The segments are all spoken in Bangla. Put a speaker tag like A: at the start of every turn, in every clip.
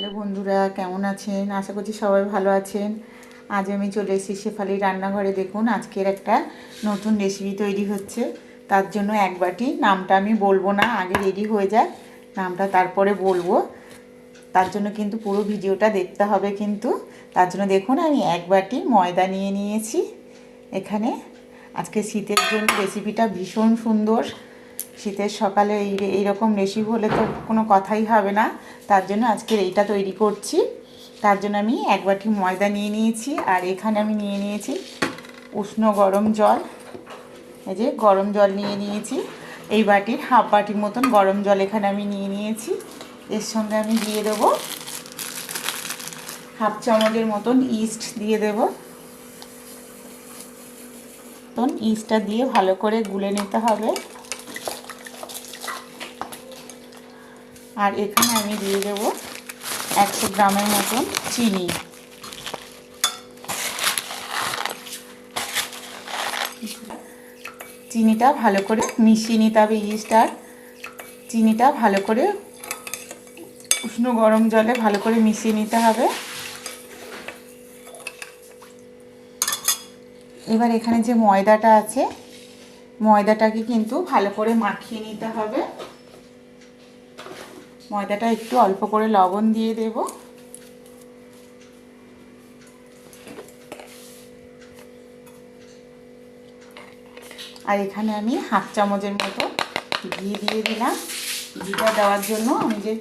A: হ্যালো বন্ধুরা, কেমন আছেন? আশা করছি সবাই ভালো আছেন। আজ আমি চলে এসেছি শেফালি রান্নাঘরে। দেখুন, আজকের একটা নতুন রেসিপি তৈরি হচ্ছে। তার জন্য এক বাটি, নামটা আমি বলব না, আগে রেডি হয়ে যাক। নামটা তারপরে বলব। তার জন্য কিন্তু পুরো ভিডিওটা দেখতে হবে কিন্তু। তার জন্য দেখুন, আমি এক বাটি ময়দা নিয়ে নিয়েছি। এখানে আজকে শীতের জন্য রেসিপিটা ভীষণ সুন্দর। শীতের সকালে এই এইরকম রেসিপি হলে তো কোনো কথাই হবে না। তার জন্য আজকের এইটা তৈরি করছি। তার জন্য আমি এক বাটি ময়দা নিয়ে নিয়েছি আর এখানে আমি নিয়ে নিয়েছি উষ্ণ গরম জল। এই যে গরম জল নিয়ে নিয়েছি। এই বাটির হাফ বাটির মতন গরম জল এখানে আমি নিয়ে নিয়েছি। এর সঙ্গে আমি দিয়ে দেবো হাফ চামচের মতন ইস্ট দিয়ে দেবো। ইস্টটা দিয়ে ভালো করে গুলে নিতে হবে। আর এখানে আমি দিয়ে দেবো একশো গ্রামের মতন চিনি। চিনিটা ভালো করে মিশিয়ে নিতে হবে ইস্ট আর চিনিটা ভালো করে উষ্ণ গরম জলে ভালো করে মিশিয়ে নিতে হবে। এবার এখানে যে ময়দাটা আছে, ময়দাটাকে কিন্তু ভালো করে মাখিয়ে নিতে হবে। ময়দাটা একটু অল্প করে লবণ দিয়ে দেব। আর এখানে আমি হাফ চামচের মতো ঘি দিয়ে দিলাম। ঘিটা দেওয়ার জন্য আমি যে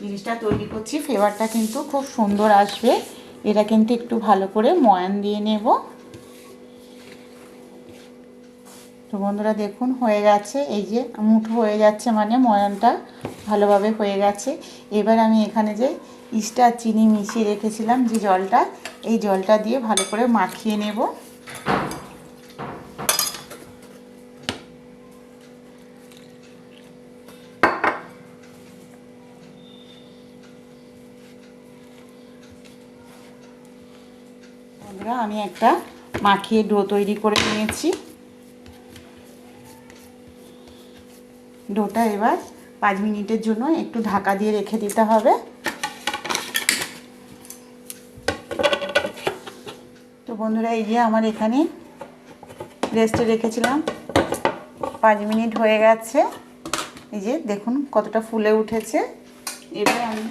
A: জিনিসটা তৈরি করছি ফ্লেভারটা কিন্তু খুব সুন্দর আসবে। এটা কিন্তু একটু ভালো করে ময়ান দিয়ে নেব। তো বন্ধুরা দেখুন, হয়ে গেছে। এই যে মুঠো হয়ে যাচ্ছে মানে ময়নটা ভালোভাবে হয়ে গেছে। এবার আমি এখানে যে ইস্টা চিনি মিশিয়ে রেখেছিলাম যে জলটা, এই জলটা দিয়ে ভালো করে মাখিয়ে নেব। বন্ধুরা, আমি একটা মাখিয়ে ডো তৈরি করে নিয়েছি। ডোটা এবার পাঁচ মিনিটের জন্য একটু ঢাকা দিয়ে রেখে দিতে হবে। তো বন্ধুরা, এই যে আমার এখানে রেস্টে রেখেছিলাম। পাঁচ মিনিট হয়ে গেছে। এই যে দেখুন কতটা ফুলে উঠেছে। এবার আমি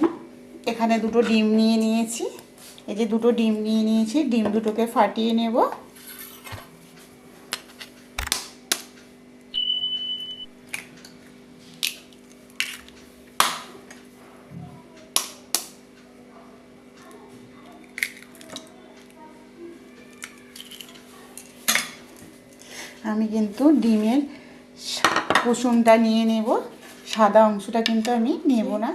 A: এখানে দুটো ডিম নিয়ে নিয়েছি। এই যে দুটো ডিম নিয়ে নিয়েছি। ডিম দুটোকে ফাটিয়ে নেব। আমি কিন্তু ডিমের কুসুমটা নিয়ে নেব। সাদা অংশটা কিন্তু আমি নেব না।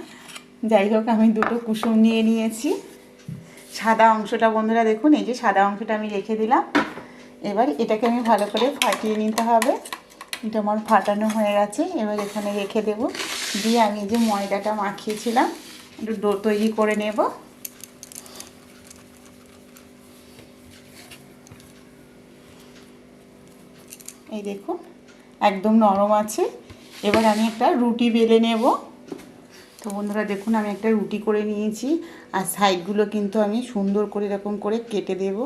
A: যাই হোক, আমি দুটো কুসুম নিয়ে নিয়েছি। সাদা অংশটা বন্ধুরা দেখুন, এই যে সাদা অংশটা আমি রেখে দিলাম। এবার এটাকে আমি ভালো করে ফাটিয়ে নিতে হবে। এটা আমার ফাটানো হয়ে গেছে, এবার এখানে রেখে দেব। দিয়ে আমি যে ময়দাটা মাখিয়েছিলাম, একটু ডো তৈরি করে নেব। এই দেখুন, একদম নরম আছে। এবার আমি একটা রুটি বেলে নেব। তো বন্ধুরা, দেখুন, আমি একটা রুটি করে নিয়েছি। আর সাইডগুলো কিন্তু আমি সুন্দর করে এরকম করে কেটে দেব।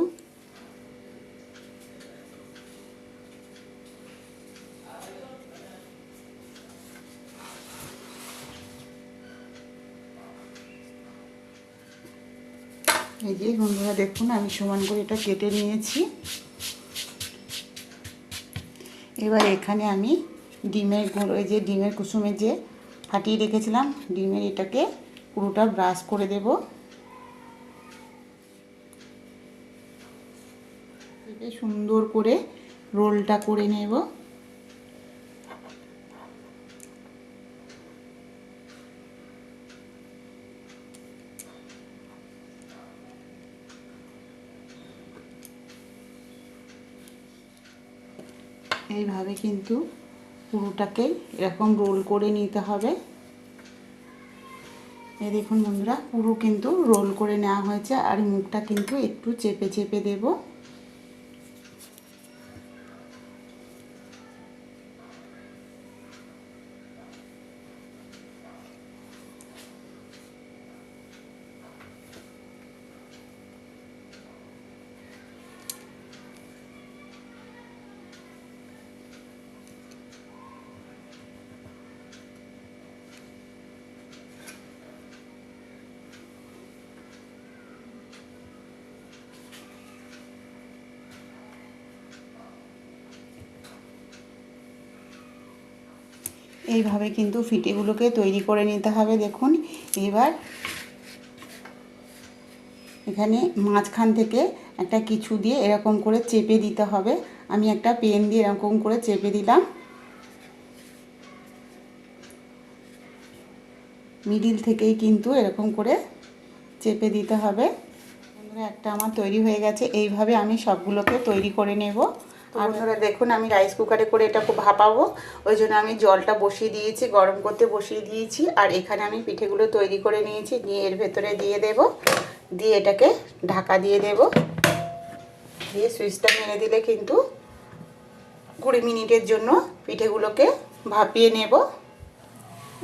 A: এই যে বন্ধুরা, দেখুন, আমি সমান করে এটা কেটে নিয়েছি। এবার এখানে আমি ডিমের গুঁড়ো যে ডিমের কুসুমের যে ফাটিয়ে রেখেছিলাম, ডিমের এটাকে পুরোটা ব্রাশ করে দেব। সুন্দর করে রোলটা করে নেব। এইভাবে কিন্তু পুরোটাকে এরকম রোল করে নিতে হবে। এই দেখুন বন্ধুরা, পুরো কিন্তু রোল করে নেওয়া হয়েছে আর মুখটা কিন্তু একটু চেপে চেপে দেব। এইভাবে কিন্তু ফিটেগুলোকে তৈরি করে নিতে হবে, দেখুন। এবার এখানে মাঝখান থেকে একটা কিছু দিয়ে এরকম করে চেপে দিতে হবে। আমি একটা পেন দিয়ে এরকম করে চেপে দিলাম। মিডিল থেকেই কিন্তু এরকম করে চেপে দিতে হবে। একটা আমার তৈরি হয়ে গেছে। এইভাবে আমি সবগুলোকে তৈরি করে নেব। আর বন্ধুরা দেখুন, আমি রাইস কুকারে করে এটা খুব ভাপাবো। ওই জন্য আমি জলটা বসিয়ে দিয়েছি, গরম করতে বসিয়ে দিয়েছি। আর এখানে আমি পিঠেগুলো তৈরি করে নিয়েছি, নিয়ে এর ভেতরে দিয়ে দেব। দিয়ে এটাকে ঢাকা দিয়ে দেব। দিয়ে সুইচটা মেরে দিলে কিন্তু কুড়ি মিনিটের জন্য পিঠেগুলোকে ভাপিয়ে নেব।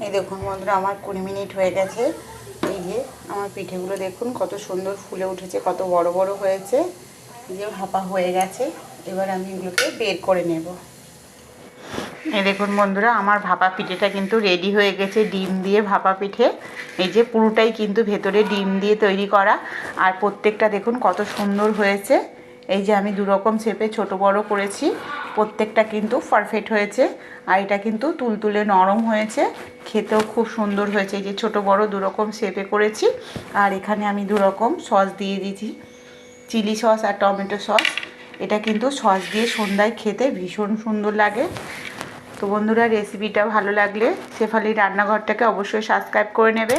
A: এই দেখুন বন্ধুরা, আমার কুড়ি মিনিট হয়ে গেছে। এই যে আমার পিঠেগুলো দেখুন, কত সুন্দর ফুলে উঠেছে, কত বড় বড় হয়েছে। যে ভাপা হয়ে গেছে। এবার আমি এগুলোকে বের করে নেব। এই দেখুন বন্ধুরা, আমার ভাপা পিঠেটা কিন্তু রেডি হয়ে গেছে ডিম দিয়ে ভাপা পিঠে। এই যে পুরোটাই কিন্তু ভেতরে ডিম দিয়ে তৈরি করা। আর প্রত্যেকটা দেখুন কত সুন্দর হয়েছে। এই যে আমি দুরকম শেপে ছোট বড় করেছি, প্রত্যেকটা কিন্তু পারফেক্ট হয়েছে। আর এটা কিন্তু তুলতুলে নরম হয়েছে, খেতেও খুব সুন্দর হয়েছে। এই যে ছোট বড় দুরকম শেপে করেছি, আর এখানে আমি দুরকম সস দিয়ে দিয়েছি। চিলি সস আর টমেটো সস। এটা কিন্তু সস দিয়ে সন্ধ্যায় খেতে ভীষণ সুন্দর লাগে তো বন্ধুরা রেসিপিটা ভালো লাগলে শেফালি রান্নাঘরটাকে অবশ্যই সাবস্ক্রাইব করে নেবে.